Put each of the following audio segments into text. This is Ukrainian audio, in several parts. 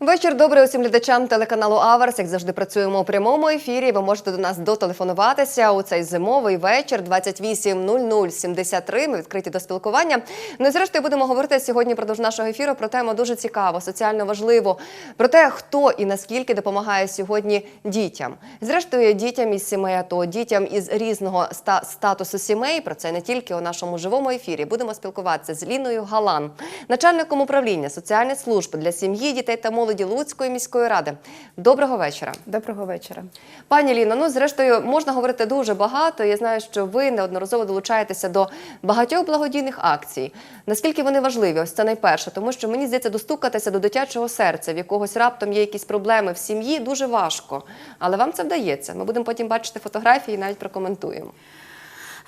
Вечір добрий усім глядачам телеканалу Аверс. Як завжди працюємо у прямому ефірі. Ви можете до нас дотелефонуватися у цей зимовий вечір 28.0073. Ми відкриті до спілкування. Ну і зрештою будемо говорити сьогодні продовж нашого ефіру про тему дуже цікаву, соціально важливу, про те, хто і наскільки допомагає сьогодні дітям. Зрештою, дітям із сімей АТО, дітям із різного ста- статусу сімей. Про це не тільки у нашому живому ефірі. Будемо спілкуватися з Ліною Галан, начальником управління соціальних служб для сім'ї, дітей та молоді Луцької міської ради. Доброго вечора. Доброго вечора. Пані Ліно, ну зрештою можна говорити дуже багато. Я знаю, що ви неодноразово долучаєтеся до багатьох благодійних акцій. Наскільки вони важливі? Ось це найперше, тому що мені здається, достукатися до дитячого серця, в якогось раптом є якісь проблеми в сім'ї, дуже важко. Але вам це вдається. Ми будемо потім бачити фотографії і навіть прокоментуємо.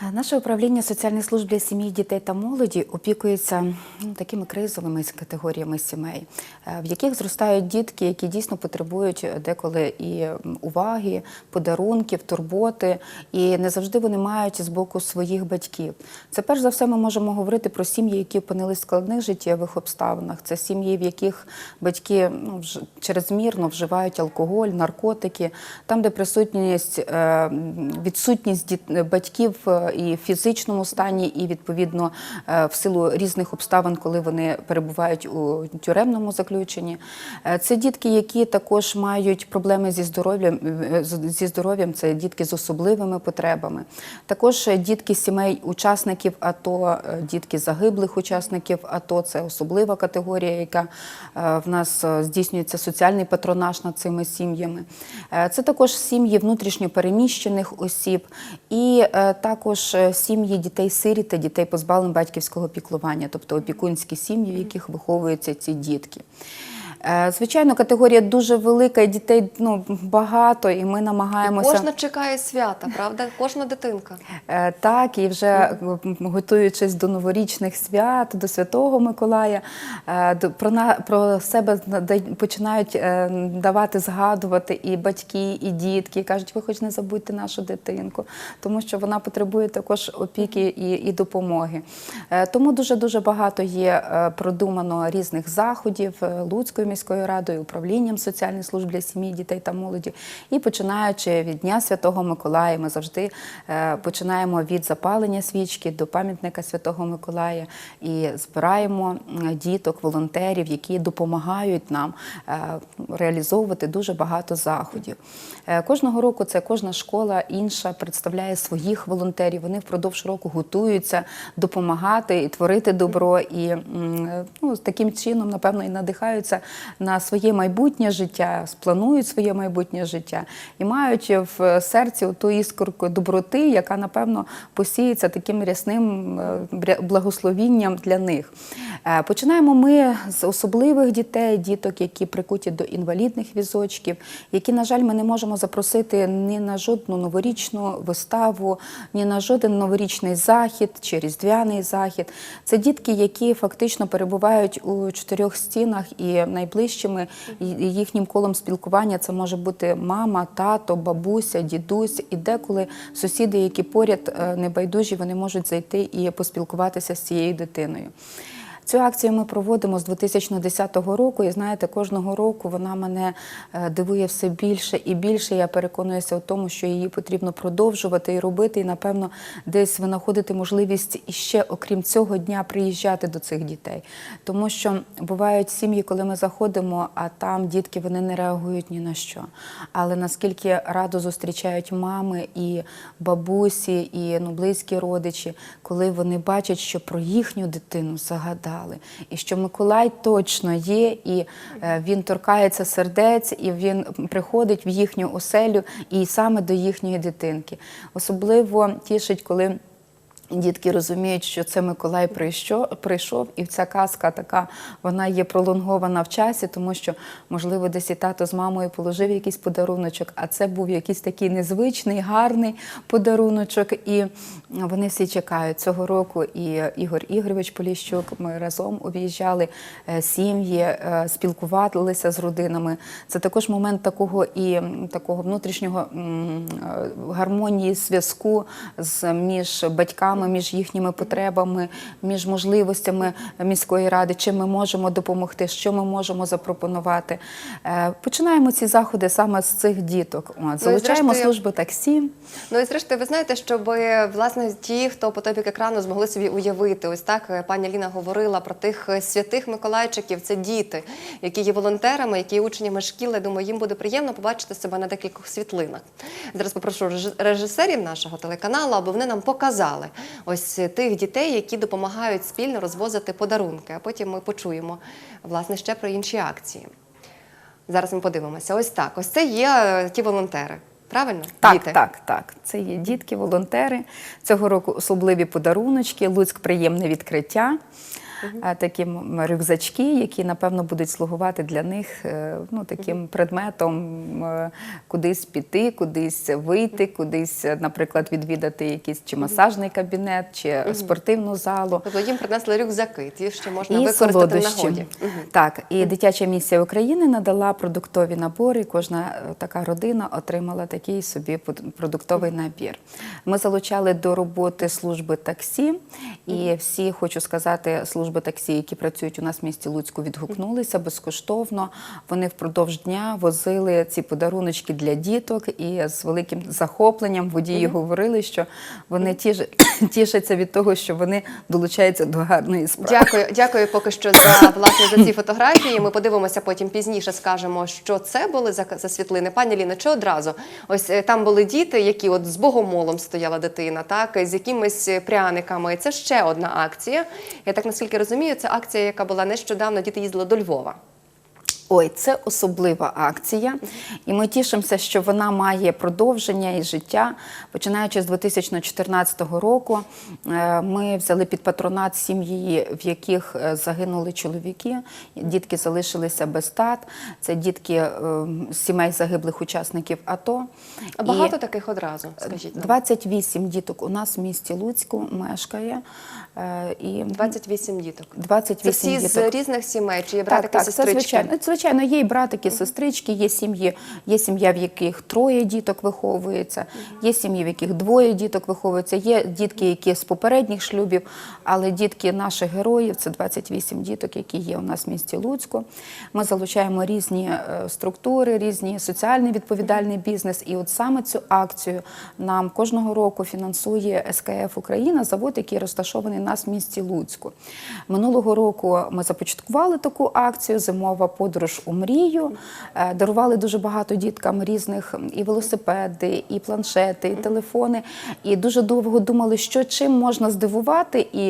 Е, Наше управління соціальних служб для сім'ї, дітей та молоді опікується ну, такими кризовими категоріями сімей, е, в яких зростають дітки, які дійсно потребують деколи і уваги, подарунків, турботи, і не завжди вони мають з боку своїх батьків. Це перш за все ми можемо говорити про сім'ї, які опинились в складних життєвих обставинах. Це сім'ї, в яких батьки ну, чрезмірно вживають алкоголь, наркотики, там, де присутність е, відсутність діт- батьків е, і в фізичному стані, і відповідно е, в силу різних обставин, коли вони перебувають у тюремному заключенні. Е, Це дітки, які також мають проблеми зі здоров'ям. е, Зі здоров'ям це дітки з особливими потребами. Також дітки сімей учасників АТО, дітки загиблих учасників АТО. Це особлива категорія, яка в нас здійснюється соціальний патронаж над цими сім'ями. Це також сім'ї внутрішньо переміщених осіб і е, також е, сім'ї дітей-сиріт та дітей позбавлених батьківського піклування, тобто опікунські сім'ї, в яких виховуються ці дітки. Е, Звичайно, категорія дуже велика, і дітей ну, багато, і ми намагаємося. Кожна чекає свята, правда? Кожна дитинка. Е, Так, і вже готуючись до новорічних свят, до Святого Миколая, е, про, на, про себе починають е, давати, згадувати і батьки, і дітки. Кажуть, ви хоч не забудьте нашу дитинку, тому що вона потребує також опіки і, і допомоги. Е, Тому дуже-дуже багато є е, продумано різних заходів е, Міською радою, управлінням соціальних служб для сім'ї, дітей та молоді. І починаючи від Дня Святого Миколая, ми завжди е, починаємо від запалення свічки до пам'ятника Святого Миколая і збираємо діток, волонтерів, які допомагають нам е, реалізовувати дуже багато заходів. Е, Кожного року це кожна школа інша представляє своїх волонтерів. Вони впродовж року готуються допомагати і творити добро. І ну, таким чином, напевно, і надихаються на своє майбутнє життя, спланують своє майбутнє життя і мають в серці ту іскорку доброти, яка, напевно, посіється таким рясним е, благословінням для них. Е, Починаємо ми з особливих дітей, діток, які прикуті до інвалідних візочків, які, на жаль, ми не можемо запросити ні на жодну новорічну виставу, ні на жоден новорічний захід чи різдвяний захід. Це дітки, які фактично перебувають у чотирьох стінах і найближчими їхнім колом спілкування це може бути мама, тато, бабуся, дідусь і деколи сусіди, які поряд е, небайдужі, вони можуть зайти і поспілкуватися з цією дитиною. Цю акцію ми проводимо з 2010 року, і знаєте, кожного року вона мене е, дивує все більше і більше. Я переконуюся в тому, що її потрібно продовжувати і робити, і напевно десь винаходити можливість іще, окрім цього дня, приїжджати до цих дітей. Тому що бувають сім'ї, коли ми заходимо, а там дітки вони не реагують ні на що. Але наскільки радо зустрічають мами і бабусі, і ну, близькі родичі, коли вони бачать, що про їхню дитину загадали, і що Миколай точно є, і е, він торкається сердець, і він приходить в їхню оселю і саме до їхньої дитинки. Особливо тішить, коли. Дітки розуміють, що це Миколай прийшов, і ця казка така, вона є пролонгована в часі, тому що, можливо, десь і тато з мамою положив якийсь подаруночок, а це був якийсь такий незвичний, гарний подаруночок. І вони всі чекають цього року. І Ігор Ігорович Поліщук, ми разом об'їжджали е, сім'ї, е, спілкувалися з родинами. Це також момент такого і такого внутрішнього е, гармонії зв'язку з між батьками дітками, між їхніми потребами, між можливостями міської ради, чим ми можемо допомогти, що ми можемо запропонувати. Е, Починаємо ці заходи саме з цих діток. От, залучаємо зрештою, служби таксі. Ну і зрештою, ви знаєте, щоб власне ті, хто по тобі екрану змогли собі уявити, ось так е, пані Ліна говорила про тих е, святих Миколайчиків. Це діти, які є волонтерами, які є учнями шкіл. Я думаю, їм буде приємно побачити себе на декількох світлинах. Зараз попрошу реж- режисерів нашого телеканалу, аби вони нам показали ось тих дітей, які допомагають спільно розвозити подарунки. А потім ми почуємо власне ще про інші акції. Зараз ми подивимося. Ось так. Ось це є е, ті волонтери. Правильно? Так, Діти. так, так. Це є дітки, волонтери. Цього року особливі подаруночки, Луцьк приємне відкриття. А, Такі рюкзачки, які напевно будуть слугувати для них е, ну, таким предметом е, кудись піти, кудись вийти, кудись, е, наприклад, відвідати якийсь чи масажний кабінет, чи спортивну залу. Тобто їм принесли рюкзаки, ті, що можна І використати в нагоді. Так, і дитяча місія України надала продуктові набори. Кожна е, така родина отримала такий собі продуктовий набір. Ми залучали до роботи служби таксі, і всі хочу сказати, служби таксі, які працюють у нас в місті Луцьку, відгукнулися безкоштовно. Вони впродовж дня возили ці подаруночки для діток, і з великим захопленням водії говорили, що вони тішаться від того, що вони долучаються до гарної справи. Дякую, дякую поки що за власне за ці фотографії. Ми подивимося потім пізніше. Скажемо, що це були за, за світлини. Пані Ліна, чи одразу? Ось е, там були діти, які от з богомолом стояла дитина, так з якимись пряниками. Це ще одна акція. Я так наскільки розумію, це акція, яка була нещодавно. Діти їздили до Львова. Ой, це особлива акція, і ми тішимося, що вона має продовження і життя. Починаючи з 2014 року, е, ми взяли під патронат сім'ї, в яких е, загинули чоловіки. Дітки залишилися без тат. Це дітки е, сімей загиблих учасників АТО. А І- багато таких одразу, скажіть нам. 28 діток у нас в місті Луцьку мешкає. Е, І 28 діток. 28 Це всі діток. з різних сімей, чи є братики, так, так, це сестрички? звичайно. Звичайно, є і братики, сестрички, є сім'ї, є сім'я, в яких троє діток виховується, є сім'ї, в яких двоє діток виховується, є дітки, які з попередніх шлюбів, але дітки наших героїв це 28 діток, які є у нас в місті Луцьку. Ми залучаємо різні е, структури, різні соціальний відповідальний бізнес. І от саме цю акцію нам кожного року фінансує СКФ Україна, завод, який розташований у нас в місті Луцьку. Минулого року ми започаткували таку акцію Зимова подорож у мрію. Е, Дарували дуже багато діткам різних і велосипеди, і планшети, і телефони. І дуже довго думали, що чим можна здивувати і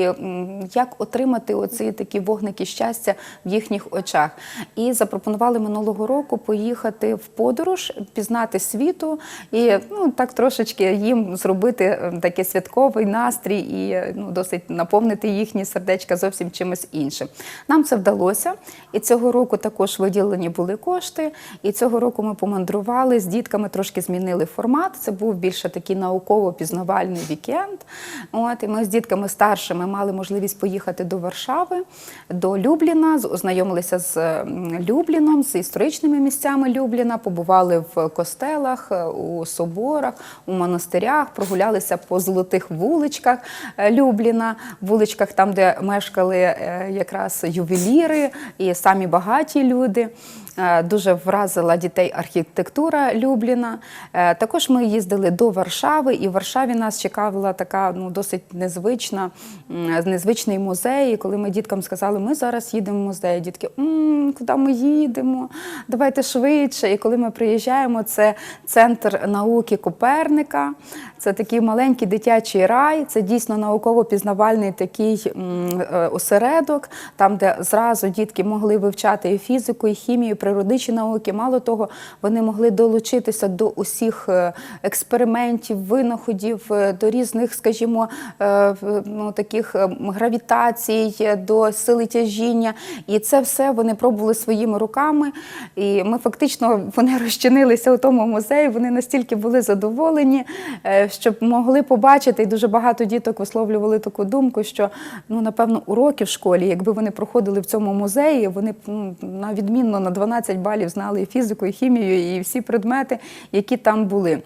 як отримати оці такі вогники щастя в їхніх очах. І запропонували минулого року поїхати в подорож, пізнати світу і ну так трошечки їм зробити е, такий святковий настрій і ну досить наповнити їхні сердечка зовсім чимось іншим. Нам це вдалося, і цього року також виділені були кошти. І цього року ми помандрували з дітками, трошки змінили формат. Це був більше такий науково-пізнавальний вікенд. От і ми з дітками старшими мали можливість поїхати до Варшави, до Любліна, ознайомилися з Любліном, з історичними місцями Любліна, побували в костелах, е, у соборах, у монастирях, прогулялися по золотих вуличках е, Любліна, вуличках там, де мешкали е, якраз ювеліри і самі багаті люди. Е, Дуже вразила дітей архітектура Любліна. Е, Також ми їздили до Варшави, і в Варшаві нас чекала така ну, досить незвична, незвичний музей. І коли ми діткам сказали, ми зараз їдемо в музей, дітки, «М, куди ми їдемо? Давайте швидше. І коли ми приїжджаємо, це центр науки Коперника. Це такий маленький дитячий рай, це дійсно науково-пізнавальний такий е, осередок, там, де зразу дітки могли вивчати і фізику, і хімію, і науки. Мало того, вони могли долучитися до усіх е, експериментів, винаходів, е, до різних, скажімо, е, ну, таких е, гравітацій, до сили тяжіння. І це все вони пробували своїми руками. І ми фактично вони розчинилися у тому музеї. Вони настільки були задоволені, щоб могли побачити. І дуже багато діток висловлювали таку думку, що ну напевно уроки в школі, якби вони проходили в цьому музеї, вони ну, на відмінно на 12 балів знали і фізику, і хімію, і всі предмети, які там були.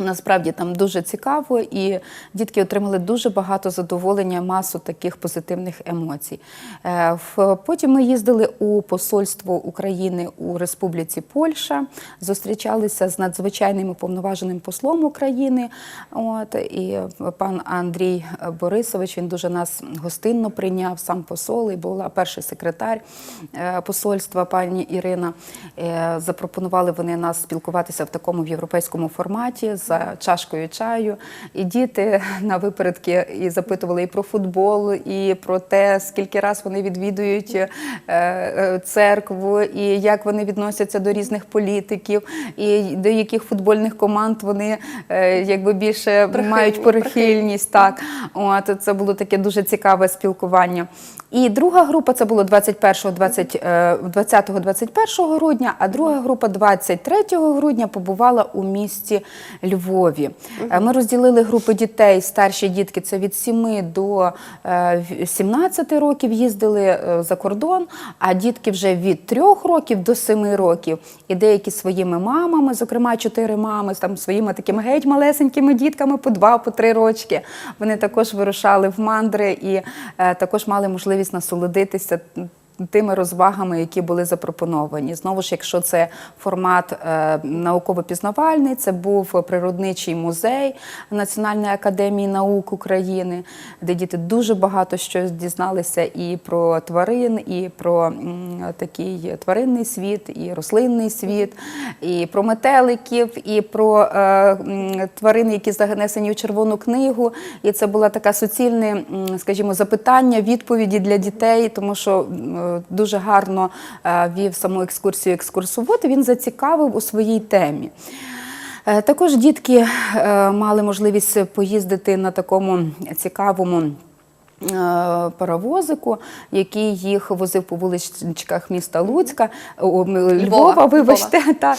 Насправді там дуже цікаво, і дітки отримали дуже багато задоволення, масу таких позитивних емоцій. Е, Потім ми їздили у посольство України у Республіці Польща, зустрічалися з надзвичайним уповноваженим послом України. От і пан Андрій Борисович він дуже нас гостинно прийняв, сам посол, і була перший секретар е, посольства, пані Ірина. Е, Запропонували вони нас спілкуватися в такому європейському форматі за чашкою чаю. І діти на випередки і запитували і про футбол, і про те, скільки раз вони відвідують е, е, церкву, і як вони відносяться до різних політиків, і до яких футбольних команд вони е, якби більше Прихильні, мають прихильність. Так, от це було таке дуже цікаве спілкування. І друга група це було 21 20, е, 20-21 грудня, а друга група 23 грудня побувала у місті Львові. Е, Ми розділили групи дітей, старші дітки це від 7 до е, 17 років їздили е, за кордон, а дітки вже від 3 років до 7 років. І деякі своїми мамами, зокрема чотири мами, там своїми такими геть малесенькими дітками по 2 по 3 рочки. Вони також вирушали в мандри і е, також мали можливість насолодитися тими розвагами, які були запропоновані. Знову ж, якщо це формат е, науково-пізнавальний, це був природничий музей Національної академії наук України, де діти дуже багато що дізналися і про тварин, і про такий тваринний світ, і рослинний світ, і про метеликів, і про е, тварини, які занесені у червону книгу. І це була така суцільне, скажімо, запитання, відповіді для дітей, тому що дуже гарно е, вів саму екскурсію екскурсовод. Він зацікавив у своїй темі. Е, Також дітки е, мали можливість поїздити на такому цікавому. Е, Паровозику, який їх возив по вуличках міста Луцька, Львова, Львова, вибачте, так.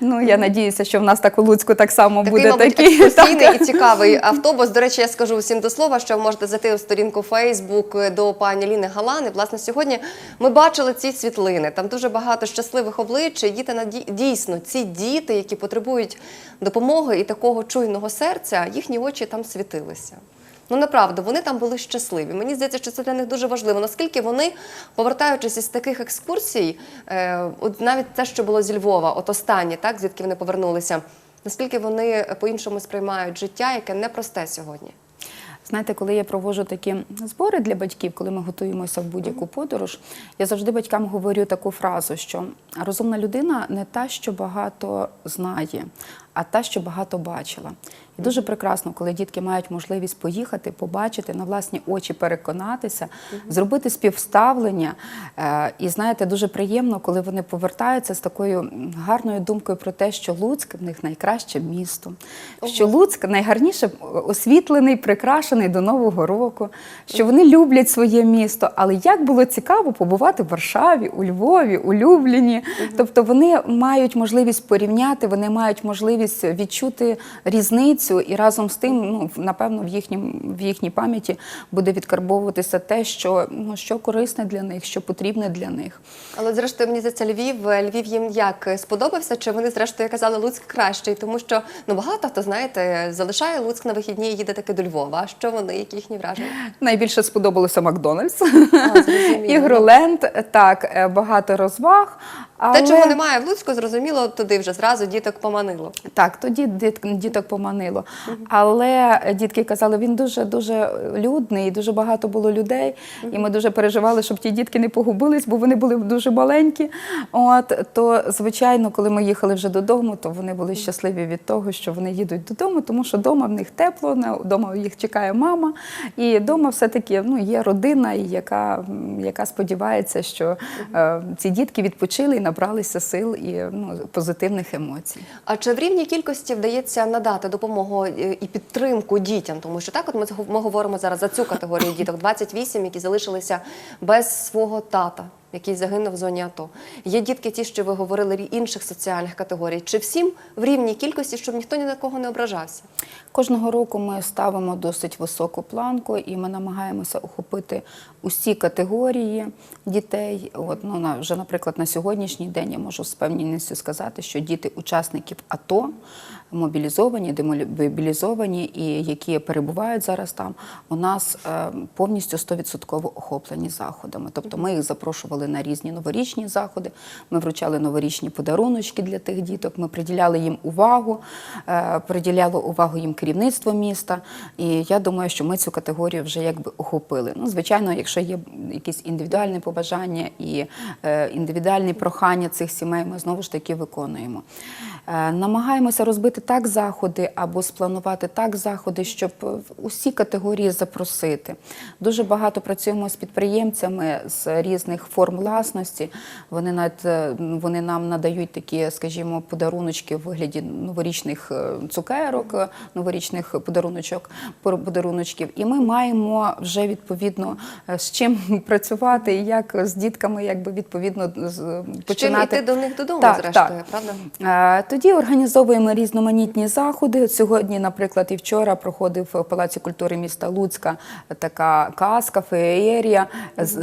Ну я надіюся, що в нас так у Луцьку так само Такий, буде мабуть, такий. екскурсійний так. і цікавий автобус. До речі, я скажу всім до слова, що ви можете зайти у сторінку Фейсбук до пані Ліни Галани. Власне, сьогодні ми бачили ці світлини. Там дуже багато щасливих облич. і Діти наді- дійсно, ці діти, які потребують допомоги і такого чуйного серця, їхні очі там світилися. Ну направду, вони там були щасливі. Мені здається, що це для них дуже важливо. Наскільки вони, повертаючись із таких екскурсій, е, от навіть те, що було зі Львова, от останнє, так звідки вони повернулися, наскільки вони по-іншому сприймають життя, яке непросте сьогодні. Знаєте, коли я проводжу такі збори для батьків, коли ми готуємося в будь-яку подорож, я завжди батькам говорю таку фразу, що розумна людина не та, що багато знає, а та, що багато бачила. І дуже прекрасно, коли дітки мають можливість поїхати, побачити на власні очі, переконатися, зробити співставлення. Е, І знаєте, дуже приємно, коли вони повертаються з такою гарною думкою про те, що Луцьк в них найкраще місто, що Луцьк найгарніше освітлений, прикрашений до Нового року, що вони люблять своє місто. Але як було цікаво побувати в Варшаві, у Львові, у Любліні. Тобто вони мають можливість порівняти, вони мають можливість відчути різницю, і разом з тим, ну напевно, в їхнім в їхній пам'яті буде відкарбовуватися те, що ну що корисне для них, що потрібне для них. Але зрештою, мені здається, Львів, Львів їм як сподобався, чи вони зрештою казали Луцьк кращий, тому що ну багато хто знаєте залишає Луцьк на вихідні і їде таки до Львова. А що вони, які їхні враження? Найбільше сподобалося Макдональдс, А, зрозуміло. Ігроленд, так, е, багато розваг. Але... Те, чого немає в Луцьку, зрозуміло, туди вже зразу діток поманило. Так, тоді діт- діток поманило. Але дітки казали, він дуже дуже людний, дуже багато було людей, і ми дуже переживали, щоб ті дітки не погубились, бо вони були дуже маленькі. От то, звичайно, коли ми їхали вже додому, то вони були щасливі від того, що вони їдуть додому, тому що вдома в них тепло, вдома їх чекає мама, і вдома все-таки ну, є родина, яка, яка сподівається, що е, ці дітки відпочили і набралися сил і ну, позитивних емоцій. А чи в рівній кількості вдається надати допомогу е, і підтримку дітям? Тому що так, от ми, ми говоримо зараз за цю категорію діток 28, які залишилися без свого тата. Який загинув в зоні АТО. Є дітки, ті, що ви говорили, інших соціальних категорій. Чи всім в рівній кількості, щоб ніхто ні на кого не ображався? Кожного року ми ставимо досить високу планку, і ми намагаємося охопити усі категорії дітей. От, ну, на, вже, наприклад, на сьогоднішній день я можу з певністю сказати, що діти учасників АТО мобілізовані, демобілізовані і які перебувають зараз там, у нас е, повністю 100% охоплені заходами. Тобто ми їх запрошували на різні новорічні заходи, ми вручали новорічні подаруночки для тих діток, ми приділяли їм увагу, е, приділяло увагу їм керівництво міста. І я думаю, що ми цю категорію вже якби охопили. Ну, звичайно, якщо є якісь індивідуальні побажання і е, індивідуальні прохання цих сімей, ми знову ж таки виконуємо. Намагаємося розбити так заходи або спланувати так заходи, щоб е, усі категорії запросити. Дуже багато працюємо з підприємцями з різних форм власності. Вони навіть, е, вони нам надають такі, скажімо, подаруночки в вигляді новорічних е, цукерок, новорічних подаруночок, подаруночків. І ми маємо вже відповідно з чим працювати і як з дітками, якби відповідно З чим починати йти до них додому, Так, зрештою, так. правда? Тоді організовуємо різноманітні заходи. От Сьогодні, наприклад, і вчора проходив в Палаці культури міста Луцька така казка, феєрія,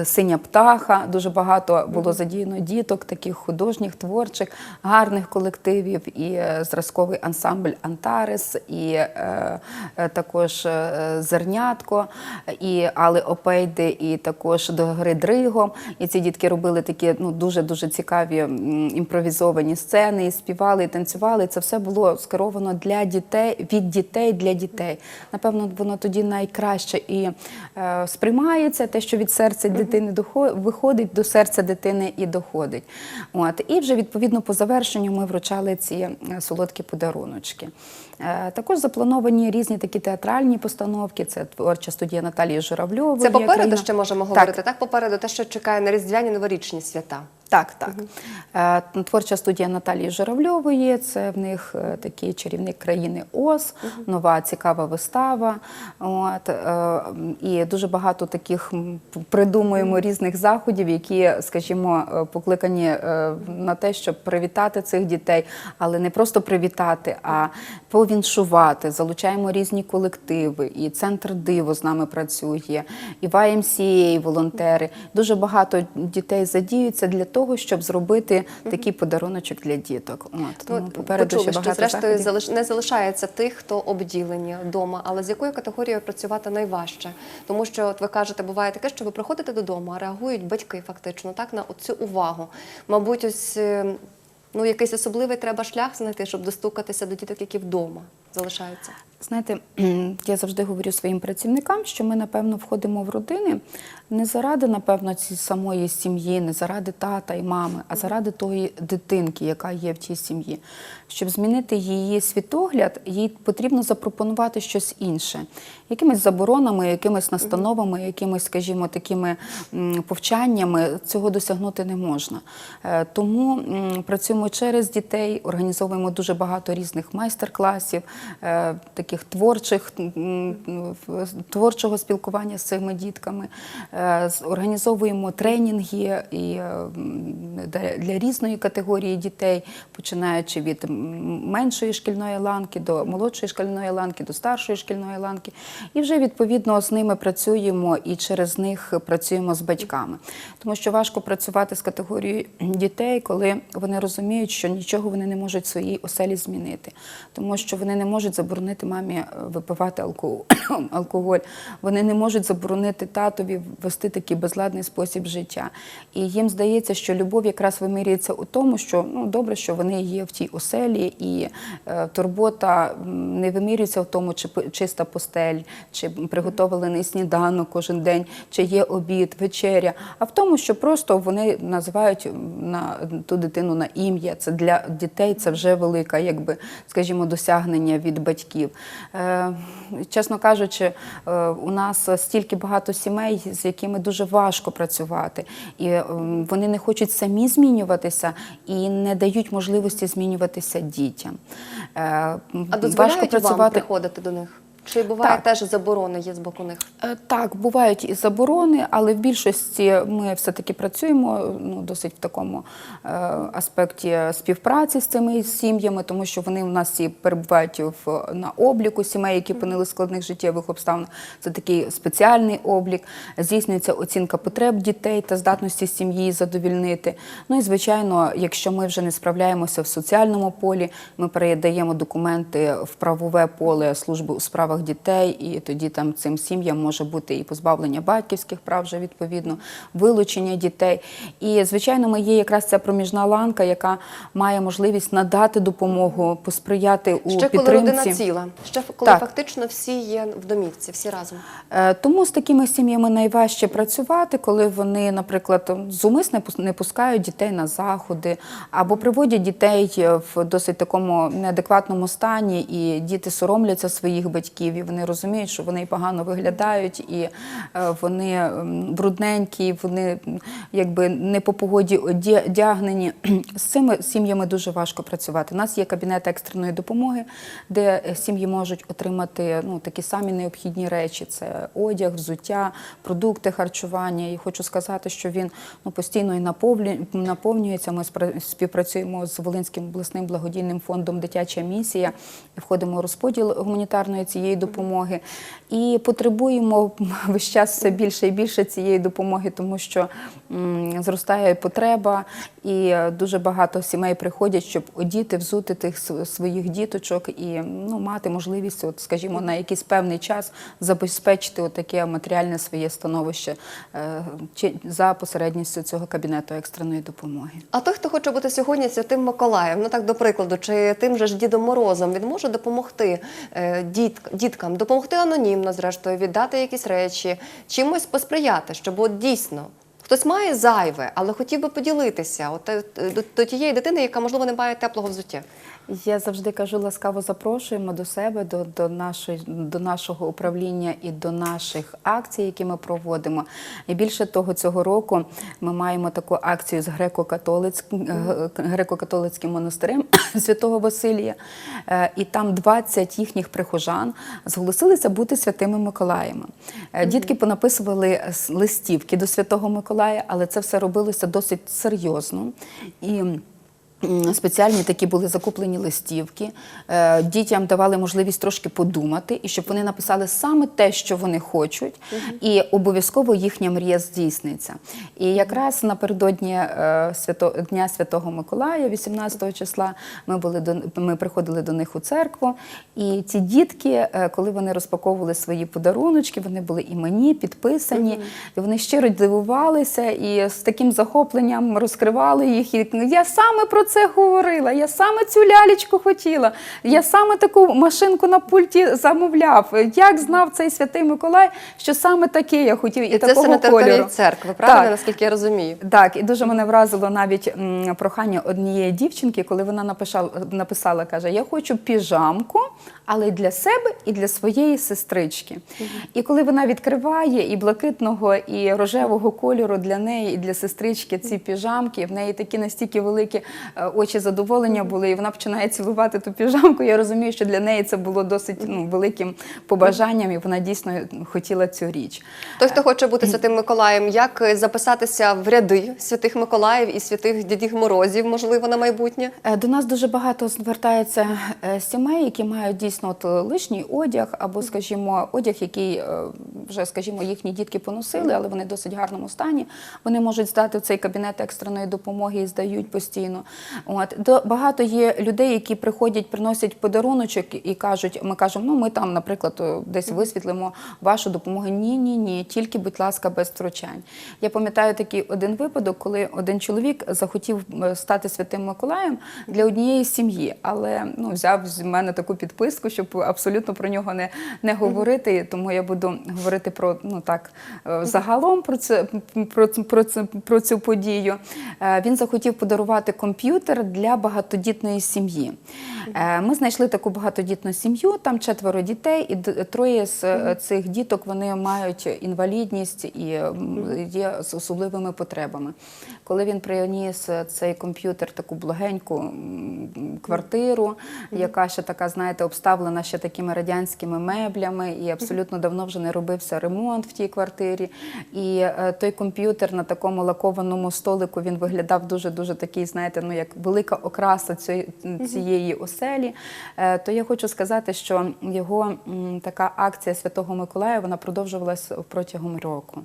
синя птаха. Дуже багато було задіяно діток, таких художніх, творчих, гарних колективів, і е, зразковий ансамбль Антарес, і е, е, також е, зернятко, і Али Опейди, і також до гри Дриго. І ці дітки робили такі ну дуже дуже цікаві імпровізовані сцени, і співали, і танцювали. Це все було скеровано для дітей від дітей для дітей. Напевно, воно тоді найкраще і е, сприймається те, що від серця дитини виходить до серця дитини і доходить. От і вже відповідно по завершенню ми вручали ці е, солодкі подаруночки. Е, Також заплановані різні такі театральні постановки. Це творча студія Наталії Журавльової. Це попереду ще можемо Так. говорити. Так, попереду те, що чекає на різдвяні новорічні свята. Так, так. Е, Творча студія Наталії Журавльової. Це в них е, такий чарівник країни Оз, нова цікава вистава. От, е, і дуже багато таких придумуємо різних заходів, які, скажімо, покликані на те, щоб привітати цих дітей, але не просто привітати, а повіншувати. Залучаємо різні колективи. І центр диво з нами працює, і YMCA волонтери. Дуже багато дітей задіються для того, щоб зробити такий подаруночок для діток. От, тому Ну, попереду почули, ще що зрештою не залишається тих, хто обділені вдома. Але з якою категорією працювати найважче? Тому що, от ви кажете, буває таке, що ви приходите додому, а реагують батьки фактично так на цю увагу. Мабуть, ось е, ну якийсь особливий треба шлях знайти, щоб достукатися до діток, які вдома залишаються. Знаєте, я завжди говорю своїм працівникам, що ми, напевно, входимо в родини не заради, напевно, цієї самої сім'ї, не заради тата і мами, а заради тої дитинки, яка є в тій сім'ї. Щоб змінити її світогляд, їй потрібно запропонувати щось інше. Якимись заборонами, якимись настановами, якимись, скажімо, такими повчаннями цього досягнути не можна. Е, Тому працюємо через дітей, організовуємо дуже багато різних майстер-класів, е, таких творчих, творчого спілкування з цими дітками. Е, Організовуємо тренінги і е, для- різної категорії дітей, починаючи від меншої шкільної ланки до молодшої шкільної ланки, до старшої шкільної ланки. І вже відповідно з ними працюємо і через них працюємо з батьками. Тому що важко працювати з категорією дітей, коли вони розуміють, що нічого вони не можуть в своїй оселі змінити, тому що вони не можуть заборонити мамі е, випивати алкоголь. Вони не можуть заборонити татові вести такий безладний спосіб життя. І їм здається, що любов якраз вимірюється у тому, що ну добре, що вони є в тій оселі, і е, турбота не вимірюється в тому, чи чиста постель, чи приготовлений сніданок кожен день, чи є обід, вечеря, а в тому, що просто вони називають на ту дитину на ім'я. Це для дітей це вже велика, якби скажімо, досягнення від батьків. Е, чесно кажучи, е, у нас стільки багато сімей, з якими дуже важко працювати, і е, вони не хочуть самі змінюватися і не дають можливості змінюватися дітям. А важко дозволяють вам приходити до них? Чи буває Так. теж заборони є з боку них? Е, Так, бувають і заборони, але в більшості ми все-таки працюємо ну, досить в такому е, аспекті співпраці з цими сім'ями, тому що вони у нас всі перебувають в, на обліку сімей, які опинили складних життєвих обставин. Це такий спеціальний облік. Здійснюється оцінка потреб дітей та здатності сім'ї задовільнити. Ну і звичайно, якщо ми вже не справляємося в соціальному полі, ми передаємо документи в правове поле служби у справах дітей, і тоді там цим сім'ям може бути і позбавлення батьківських прав, вже відповідно, вилучення дітей. І звичайно, ми є якраз ця проміжна ланка, яка має можливість надати допомогу, посприяти у Ще коли підтримці. родина ціла, ще коли Так. фактично всі є в домівці, всі разом. Е, Тому з такими сім'ями найважче працювати, коли вони, наприклад, зумисне не пускають дітей на заходи або приводять дітей в досить такому неадекватному стані, і діти соромляться своїх батьків, і вони розуміють, що вони погано виглядають, і е, вони брудненькі, вони якби не по погоді оді- одягнені. З цими сім'ями дуже важко працювати. У нас є кабінет екстреної допомоги, де е, сім'ї можуть отримати ну, такі самі необхідні речі: це одяг, взуття, продукти харчування. І хочу сказати, що він ну, постійно і наповнюється. Ми співпрацюємо з Волинським обласним благодійним фондом Дитяча місія входимо у розподіл гуманітарної цієї допомоги. І потребуємо весь час все більше і більше цієї допомоги, тому що зростає потреба, і дуже багато сімей приходять, щоб одіти, взути тих своїх діточок і ну, мати можливість, от, скажімо, на якийсь певний час забезпечити таке матеріальне своє становище е, чи за посередністю цього кабінету екстреної допомоги. А той, хто хоче бути сьогодні святим Миколаєм, ну так до прикладу, чи тим же ж Дідом Морозом, він може допомогти е, діткам, допомогти анонімно, зрештою, віддати якісь речі, чимось посприяти, щоб от дійсно. Хтось має зайве, але хотів би поділитися от, е, до, до тієї дитини, яка можливо не має теплого взуття. Я завжди кажу, ласкаво запрошуємо до себе, до, до, нашої, до нашого управління і до наших акцій, які ми проводимо. І більше того, цього року ми маємо таку акцію з греко-католицьким, е, греко-католицьким монастирем Святого Василія. Е, І там 20 їхніх прихожан зголосилися бути святими Миколаями. Дітки понаписували листівки до Святого Миколая, але це все робилося досить серйозно. І Спеціальні такі були закуплені листівки. Е, Дітям давали можливість трошки подумати, і щоб вони написали саме те, що вони хочуть, і обов'язково їхня мрія здійсниться. І якраз напередодні е, Дня Святого Миколая, 18 числа, ми були до ми приходили до них у церкву. І ці дітки, е, коли вони розпаковували свої подаруночки, вони були іменні, підписані, і вони щиро дивувалися і з таким захопленням розкривали їх. І я саме про це говорила, я саме цю лялечку хотіла, я саме таку машинку на пульті замовляв. Як знав цей святий Миколай, що саме таке я хотів і, І це такого все на території кольору. церкви, правда, Так. наскільки я розумію? Так, і дуже мене вразило навіть прохання однієї дівчинки, коли вона написала, написала, каже: Я хочу піжамку, але й для себе і для своєї сестрички. І коли вона відкриває і блакитного, і рожевого кольору для неї, і для сестрички ці піжамки, в неї такі настільки великі очі задоволення були, і вона починає цілувати ту піжамку. Я розумію, що для неї це було досить ну, великим побажанням, і вона дійсно хотіла цю річ. Той, хто хоче бути святим Миколаєм, як е, записатися в ряди святих Миколаїв і святих Дідів Морозів, можливо, на майбутнє? Е, До нас дуже багато звертається е, сімей, які мають дійсно от е, лишній одяг, або, скажімо, одяг, який е, вже, скажімо, їхні дітки поносили, але вони в досить гарному стані. Вони можуть здати в цей кабінет екстреної допомоги і здають постійно. От до багато є людей, які приходять, приносять подаруночок і кажуть: ми кажемо, ну ми там, наприклад, десь висвітлимо вашу допомогу. Ні, ні, ні, тільки, будь ласка, без втручань. Я пам'ятаю такий один випадок, коли один чоловік захотів е, стати святим Миколаєм для однієї сім'ї, але ну, взяв з мене таку підписку, щоб абсолютно про нього не, не говорити. Тому я буду говорити про ну так е, загалом про це про, це- про, про цю подію. Е, Він захотів подарувати комп'ютер. Комп'ютер для багатодітної сім'ї. Е, Ми знайшли таку багатодітну сім'ю, там четверо дітей, і троє з е, цих діток вони мають інвалідність і є з особливими потребами. Коли він приніс е, цей комп'ютер, таку благеньку квартиру, яка ще така, знаєте, обставлена ще такими радянськими меблями, і абсолютно давно вже не робився ремонт в тій квартирі. І той комп'ютер на такому лакованому столику він виглядав дуже дуже такий, знаєте, ну як велика окраса цієї, оселі. Е, То я хочу сказати, що його така акція Святого Миколая вона продовжувалася протягом року.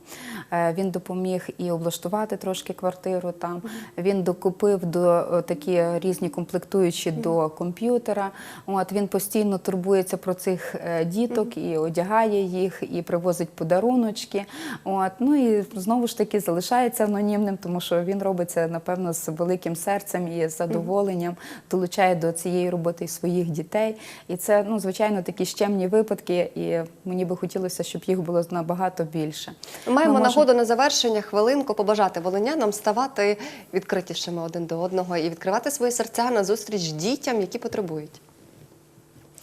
Е, Він допоміг і облаштувати трошки квартиру там. Він докупив до е, такі різні комплектуючі до комп'ютера. От він постійно турбується про цих діток і одягає їх, і привозить подаруночки. От ну і знову ж таки залишається анонімним, тому що він робить це напевно з великим серцем і з задоволенням, долучає до цієї роботи і своїх дітей. І це ну звичайно такі щемні випадки, і мені би хотілося, щоб їх було набагато більше. Маємо Ми можемо- нагоду на завершення хвилинку побажати волинянам ставати відкритішими один до одного і відкривати свої серця на зустріч дітям, які потребують.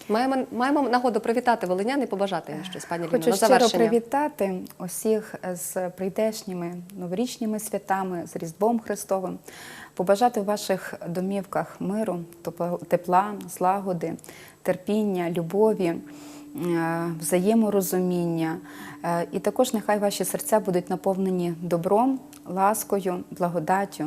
Маємо, маємо нагоду привітати волинян і побажати їм щось, пані Ліно, Хочу на щиро привітати усіх з прийдешніми новорічними святами, з Різдвом Христовим, побажати в ваших домівках миру, тепла- злагоди, терпіння, любові, е, взаєморозуміння. Е, І також нехай ваші серця будуть наповнені добром, ласкою, благодаттю.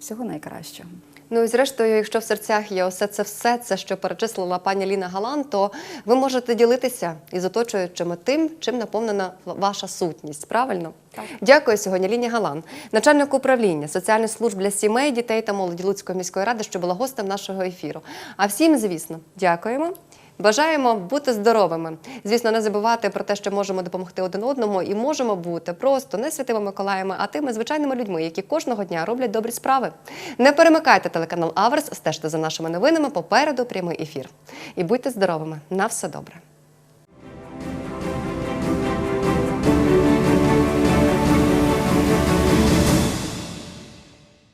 Всього найкращого. Ну і зрештою, якщо в серцях є усе це все, це що перечислила пані Ліна Галан, то ви можете ділитися із оточуючими тим, чим наповнена ваша сутність. Правильно? Так. Дякую сьогодні Ліні Галан, начальник управління соціальних служб для сімей, дітей та молоді Луцької міської ради, що була гостем нашого ефіру. А всім, звісно, дякуємо. Бажаємо бути здоровими. Звісно, не забувати про те, що можемо допомогти один одному, і можемо бути просто не святими Миколаями, а тими звичайними людьми, які кожного дня роблять добрі справи. Не перемикайте телеканал Аверс, стежте за нашими новинами. Попереду прямий ефір. І будьте здоровими. На все добре.